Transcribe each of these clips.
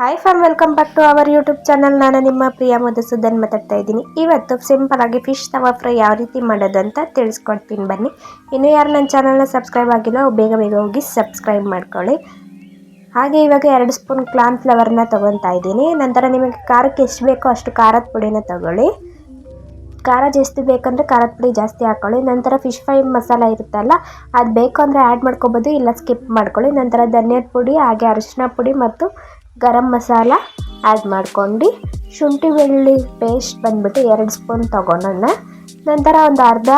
Hi for welcome back to our YouTube channel ನಾನು ನಿಮ್ಮ ಪ್ರಿಯ ಮಧುಸೂದನ್ ಮಾತಾಡ್ತಾ ಇದ್ದೀನಿ. ಇವತ್ತು ಸಿಂಪಲ್ ಆಗಿ ಫಿಶ್ ತವಾ ಫ್ರೈ ಯಾವ ರೀತಿ ಮಾಡೋದು ಅಂತ ತಿಳಿಸ್ಕೊಡ್ತೀನಿ ಬನ್ನಿ. ಇನ್ನು ಯಾರು ನನ್ನ ಚಾನಲ್ನ ಸಬ್ಸ್ಕ್ರೈಬ್ ಆಗಿಲ್ಲ ಬೇಗ ಬೇಗ ಹೋಗಿ ಸಬ್ಸ್ಕ್ರೈಬ್ ಮಾಡ್ಕೊಳ್ಳಿ. ಹಾಗೆ ಇವಾಗ ಎರಡು ಸ್ಪೂನ್ ಕ್ಲಾನ್ ಫ್ಲವರ್ನ ತೊಗೊತಾ ಇದ್ದೀನಿ. ನಂತರ ನಿಮಗೆ ಖಾರಕ್ಕೆ ಎಷ್ಟು ಬೇಕೋ ಅಷ್ಟು ಖಾರದ ಪುಡಿನ ತಗೊಳ್ಳಿ. ಖಾರ ಜಾಸ್ತಿ ಬೇಕಂದರೆ ಖಾರದ ಪುಡಿ ಜಾಸ್ತಿ ಹಾಕ್ಕೊಳ್ಳಿ ನಂತರ ಫಿಶ್ ಫ್ರೈ ಮಸಾಲ ಇರುತ್ತಲ್ಲ, ಅದು ಬೇಕು ಅಂದರೆ ಆ್ಯಡ್ ಮಾಡ್ಕೊಬೋದು, ಇಲ್ಲ ಸ್ಕಿಪ್ ಮಾಡ್ಕೊಳ್ಳಿ. ನಂತರ ಧನಿಯಾದ ಪುಡಿ, ಹಾಗೆ ಅರಿಶಿನ ಪುಡಿ ಮತ್ತು ಗರಂ ಮಸಾಲ ಆ್ಯಡ್ ಮಾಡ್ಕೊಂಡು ಶುಂಠಿ ಬೆಳ್ಳುಳ್ಳಿ ಪೇಸ್ಟ್ ಬಂದ್ಬಿಟ್ಟು ಎರಡು ಸ್ಪೂನ್ ತೊಗೊಳೋಣ ನಂತರ ಒಂದು ಅರ್ಧ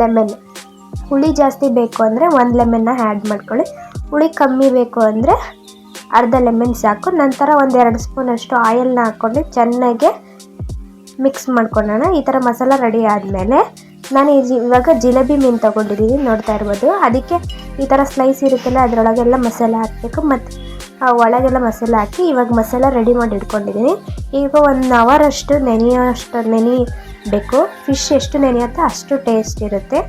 ಲೆಮನ್ ಹುಳಿ ಜಾಸ್ತಿ ಬೇಕು ಅಂದರೆ ಒಂದು ಲೆಮನ್ನ ಆ್ಯಡ್ ಮಾಡ್ಕೊಳ್ಳಿ. ಹುಳಿ ಕಮ್ಮಿ ಬೇಕು ಅಂದರೆ ಅರ್ಧ ಲೆಮನ್ ಸಾಕು. ನಂತರ ಒಂದು ಎರಡು ಸ್ಪೂನಷ್ಟು ಆಯಿಲ್ನ ಹಾಕ್ಕೊಂಡು ಚೆನ್ನಾಗಿ ಮಿಕ್ಸ್ ಮಾಡ್ಕೊಳ್ಳೋಣ. ಈ ಥರ ಮಸಾಲ ರೆಡಿ ಆದಮೇಲೆ ನಾನು ಇವಾಗ ಜಿಲೇಬಿ ಮೀನು ತೊಗೊಂಡಿದ್ದೀನಿ. ನೋಡ್ತಾ ಇರ್ಬೋದು. ಅದಕ್ಕೆ ಈ ಥರ ಸ್ಲೈಸ್ ಇರುತ್ತಲ್ಲ, ಅದರೊಳಗೆಲ್ಲ ಮಸಾಲೆ ಹಾಕಬೇಕು. ಮತ್ತು ಒಳಗೆಲ್ಲ ಮಸಾಲೆ ಹಾಕಿ ಇವಾಗ ಮಸಾಲ ರೆಡಿ ಮಾಡಿ ಇಟ್ಕೊಂಡಿದ್ದೀನಿ. ಈಗ ಒಂದು ಅವರ್ ಅಷ್ಟು ನೆನೆಯೋಷ್ಟು ನೆನಿಬೇಕು ಫಿಶ್ ಎಷ್ಟು ನೆನೆಯುತ್ತೋ ಅಷ್ಟು ಟೇಸ್ಟ್ ಇರುತ್ತೆ.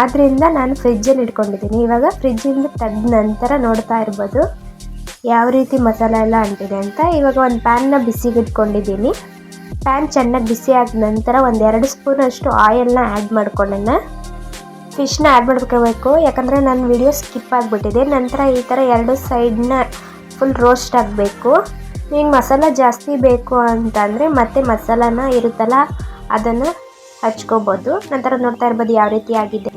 ಆದ್ದರಿಂದ ನಾನು ಫ್ರಿಜ್ಜಲ್ಲಿ ಇಟ್ಕೊಂಡಿದ್ದೀನಿ. ಇವಾಗ ಫ್ರಿಜ್ಜಿಂದ ತೆಗೆದ ನಂತರ ನೋಡ್ತಾ ಇರ್ಬೋದು ಯಾವ ರೀತಿ ಮಸಾಲೆ ಎಲ್ಲ ಅಂಟಿದೆ ಅಂತ. ಇವಾಗ ಒಂದು ಪ್ಯಾನ್ನ ಬಿಸಿಗೆ ಇಟ್ಕೊಂಡಿದ್ದೀನಿ. ಪ್ಯಾನ್ ಚೆನ್ನಾಗಿ ಬಿಸಿ ಆದ ನಂತರ ಒಂದು ಎರಡು ಸ್ಪೂನ್ ಅಷ್ಟು ಆಯಿಲ್ನ ಆ್ಯಡ್ ಮಾಡ್ಕೊಳ್ಳೋಣ. ಫಿಶ್ನ ಆ್ಯಡ್ ಮಾಡ್ಕೋಬೇಕು. ಯಾಕಂದರೆ ನನ್ನ ವಿಡಿಯೋ ಸ್ಕಿಪ್ ಆಗಿಬಿಟ್ಟಿದೆ. ನಂತರ ಈ ಥರ ಎರಡು ಸೈಡ್ನ ಫುಲ್ ರೋಸ್ಟ್ ಆಗಬೇಕು. ನಿಮಗೆ ಮಸಾಲ ಜಾಸ್ತಿ ಬೇಕು ಅಂತಂದರೆ ಮತ್ತೆ ಮಸಾಲಾನ ಇರುತ್ತಲ್ಲ, ಅದನ್ನು ಹಚ್ಕೋಬೋದು. ನಂತರ ನೋಡ್ತಾ ಇರ್ಬೋದು ಯಾವ ರೀತಿ ಆಗಿದೆ.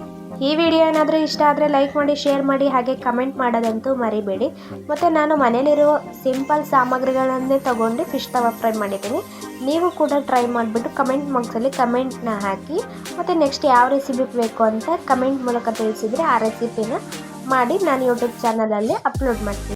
ಈ ವಿಡಿಯೋ ಏನಾದರೂ ಇಷ್ಟ ಆದರೆ ಲೈಕ್ ಮಾಡಿ ಶೇರ್ ಮಾಡಿ, ಹಾಗೆ ಕಮೆಂಟ್ ಮಾಡೋದಂತೂ ಮರಿಬೇಡಿ. ಮತ್ತು ನಾನು ಮನೇಲಿರೋ ಸಿಂಪಲ್ ಸಾಮಗ್ರಿಗಳನ್ನೇ ತೊಗೊಂಡು ಫಿಶ್ ತವ ಫ್ರೈ ಮಾಡಿದ್ದೀನಿ. ನೀವು ಕೂಡ ಟ್ರೈ ಮಾಡಿಬಿಟ್ಟು ಕಮೆಂಟ್ ಬಾಕ್ಸಲ್ಲಿ ಕಮೆಂಟ್ನ ಹಾಕಿ, ಮತ್ತು ನೆಕ್ಸ್ಟ್ ಯಾವ ರೆಸಿಪಿ ಬೇಕು ಅಂತ ಕಮೆಂಟ್ ಮೂಲಕ ತಿಳಿಸಿದರೆ ಆ ರೆಸಿಪಿನ ಮಾಡಿ ನಾನು ಯೂಟ್ಯೂಬ್ ಚಾನಲಲ್ಲಿ ಅಪ್ಲೋಡ್ ಮಾಡ್ತೀನಿ.